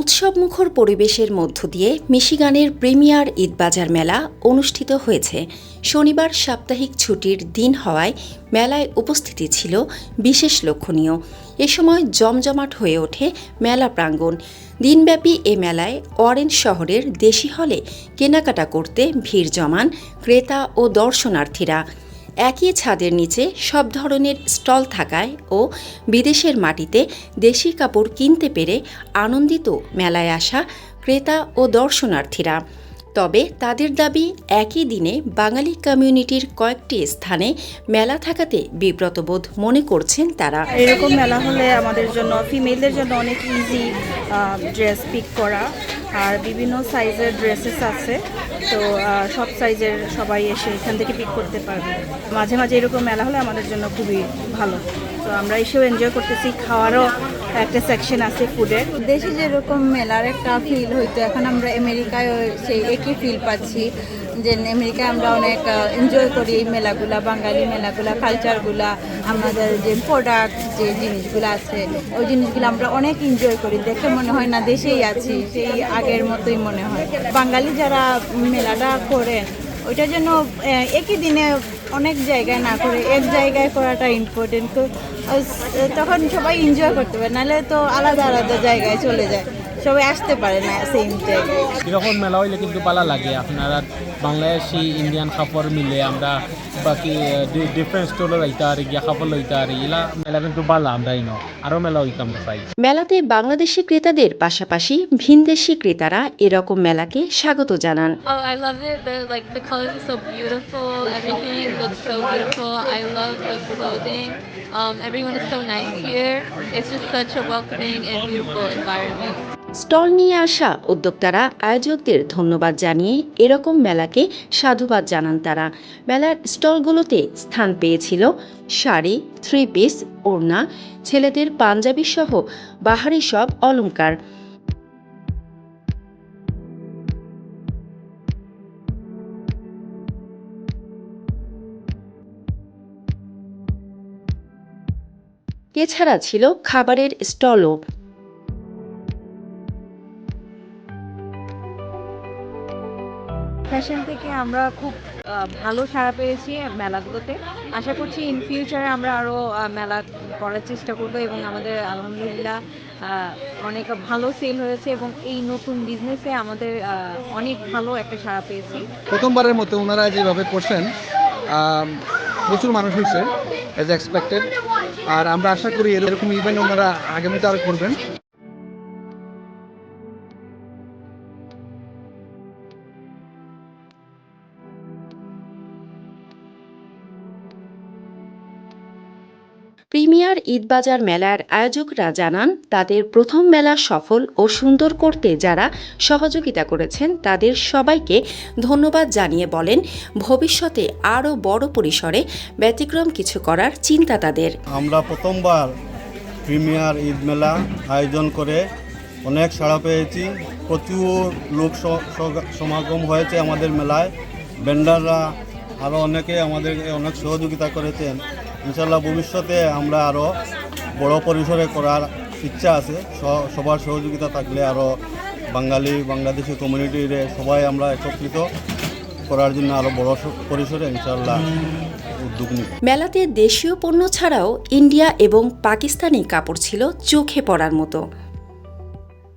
উৎসবমুখর পরিবেশের মধ্য দিয়ে মিশিগানের প্রিমিয়ার ঈদবাজার মেলা অনুষ্ঠিত হয়েছে। শনিবার সাপ্তাহিক ছুটির দিন হওয়ায় মেলায় উপস্থিতি ছিল বিশেষ লক্ষণীয়। এ সময় জমজমাট হয়ে ওঠে মেলা প্রাঙ্গণ। দিনব্যাপী এ মেলায় অরেঞ্জ শহরের দেশি হলে কেনাকাটা করতে ভিড় জমান ক্রেতা ও দর্শনার্থীরা। একই ছাদের নিচে সব ধরনের স্টল থাকায় ও বিদেশের মাটিতে দেশি কাপড় কিনতে পেরে আনন্দিত মেলায় আসা ক্রেতা ও দর্শনার্থীরা। তবে তাদের দাবি, একই দিনে বাঙালি কমিউনিটির কয়েকটি স্থানে মেলা থাকাতে বিব্রতবোধ মনে করছেন তারা। এরকম মেলা হলে আমাদের জন্য, ফিমেলদের জন্য অনেক ইজি ড্রেস পিক করা। আর বিভিন্ন সাইজের ড্রেসেস আছে। তো সব সাইজের সবাই এসে এখান থেকে পিক করতে পারবে। মাঝে মাঝে এরকম মেলা হলে আমাদের জন্য খুবই ভালো। তো আমরা এসেও এনজয় করতেছি। খাওয়ারও একটা সেকশন আছে ফুডের দেশে যেরকম মেলার একটা ফিল হইতো এখন আমরা আমেরিকায় সেই একই ফিল পাচ্ছি, যে আমেরিকায় আমরা অনেক এনজয় করি এই মেলাগুলা, বাঙালি মেলাগুলা কালচারগুলা আমাদের যে প্রোডাক্ট যে জিনিসগুলো আছে, ওই জিনিসগুলো আমরা অনেক এনজয় করি। দেখে মনে হয় না দেশেই আছি, সেই আগের মতোই মনে হয়। বাঙালি যারা মেলাটা করে ওইটা যেন একই দিনে অনেক জায়গায় না করে, এক জায়গায় করাটা ইম্পর্টেন্ট তখন সবাই এনজয় করতে পারে, নাহলে তো আলাদা আলাদা জায়গায় চলে যায়। সবাই আসতে পারে না সেম জায়গায় এরকম মেলা হইলে কিন্তু ভালো লাগে। আপনারা বাংলাদেশি ইন্ডিয়ান কাপড় মিলে আমরা বাকি ডিফারেন্ট স্টোরে লইতে আর গিয়া কাপড় লইতে আর এগুলা মেলা কিন্তু ভালো আমরা ইনো আরও মেলা উইকামটা পাই মেলাতে বাংলাদেশি ক্রেতাদের পাশাপাশি ভিনদেশি ক্রেতারা এরকম মেলাকে স্বাগত জানান। ও আই স্টল নিয়ে আসা উদ্যোক্তারা আয়োজকদের ধন্যবাদ জানিয়ে এরকম মেলাকে সাধুবাদ জানান তারা। মেলার স্টলগুলোতে স্থান পেয়েছিল শাড়ি থ্রি পিস ওড়না ছেলেদের পাঞ্জাবি সহ বাহারি সব অলংকার। এছাড়া ছিল খাবারের স্টলও। ফ্যাশন থেকে আমরা খুব ভালো সাড়া পেয়েছি মেলাগুলোতে। আশা করছি ইন ফিউচারে আমরা আরও মেলা করার চেষ্টা করব এবং আমাদের, আলহামদুলিল্লাহ অনেক ভালো সেল হয়েছে এবং এই নতুন বিজনেসে আমাদের অনেক ভালো একটা সাড়া পেয়েছি। প্রথমবারের মতো ওনারা যেভাবে করছেন প্রচুর মানুষ হয়েছে এজ এক্সপেক্টেড আর আমরা আশা করি এরকম ইভেন্ট ওনারা আগামীতে আরও করবেন। প্রিমিয়ার ঈদবাজার মেলার আয়োজকরা জানান, তাদের প্রথম মেলা সফল ও সুন্দর করতে যারা সহযোগিতা করেছেন, তাদের সবাইকে ধন্যবাদ জানিয়ে বলেন, ভবিষ্যতে আরও বড় পরিসরে ব্যতিক্রম কিছু করার চিন্তা তাদের। আমরা প্রথমবার প্রিমিয়ার ঈদ মেলা আয়োজন করে অনেক সাড়া পেয়েছি। প্রচুর লোক সমাগম হয়েছে আমাদের মেলায়। ভেন্ডাররা আরও অনেকে আমাদেরকে অনেক সহযোগিতা করেছেন। ইনশাল্লাহ ভবিষ্যতে আমরা আরও বড় পরিসরে করার ইচ্ছা আছে। সবার সহযোগিতা থাকলে আরও বাঙালি, বাংলাদেশি কমিউনিটির সবাই আমরা একত্রিত করার জন্য আরও বড় পরিসরে ইনশাল্লাহ উদ্যোগ মেলাতে দেশীয় পণ্য ছাড়াও ইন্ডিয়া এবং পাকিস্তানি কাপড় ছিল চোখে পড়ার মতো।